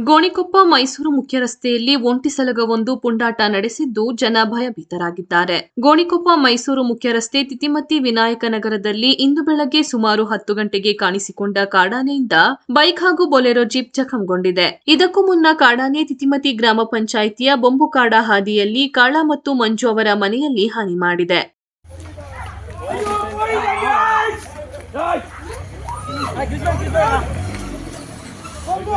ಗೋಣಿಕೊಪ್ಪ ಮೈಸೂರು ಮುಖ್ಯ ರಸ್ತೆಯಲ್ಲಿ ಒಂಟಿ ಸಲಗವೊಂದು ಪುಂಡಾಟ ನಡೆಸಿದ್ದು ಜನ ಭಯಭೀತರಾಗಿದ್ದಾರೆ ಗೋಣಿಕೊಪ್ಪ ಮೈಸೂರು ಮುಖ್ಯ ರಸ್ತೆ ತಿತಿಮತಿ ವಿನಾಯಕ ನಗರದಲ್ಲಿ ಇಂದು ಬೆಳಗ್ಗೆ ಸುಮಾರು ಹತ್ತು ಗಂಟೆಗೆ ಕಾಣಿಸಿಕೊಂಡ ಕಾಡಾನೆಯಿಂದ ಬೈಕ್ ಹಾಗೂ ಬೊಲೆರೋ ಜೀಪ್ ಜಖಂಗೊಂಡಿದೆ ಇದಕ್ಕೂ ಮುನ್ನ ಕಾಡಾನೆ ತಿತಿಮತಿ ಗ್ರಾಮ ಪಂಚಾಯಿತಿಯ ಬೊಂಬುಕಾಡ ಹಾದಿಯಲ್ಲಿ ಕಾಳ ಮತ್ತು ಮಂಜು ಅವರ ಮನೆಯಲ್ಲಿ ಹಾನಿ ಮಾಡಿದೆ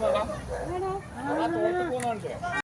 번호가?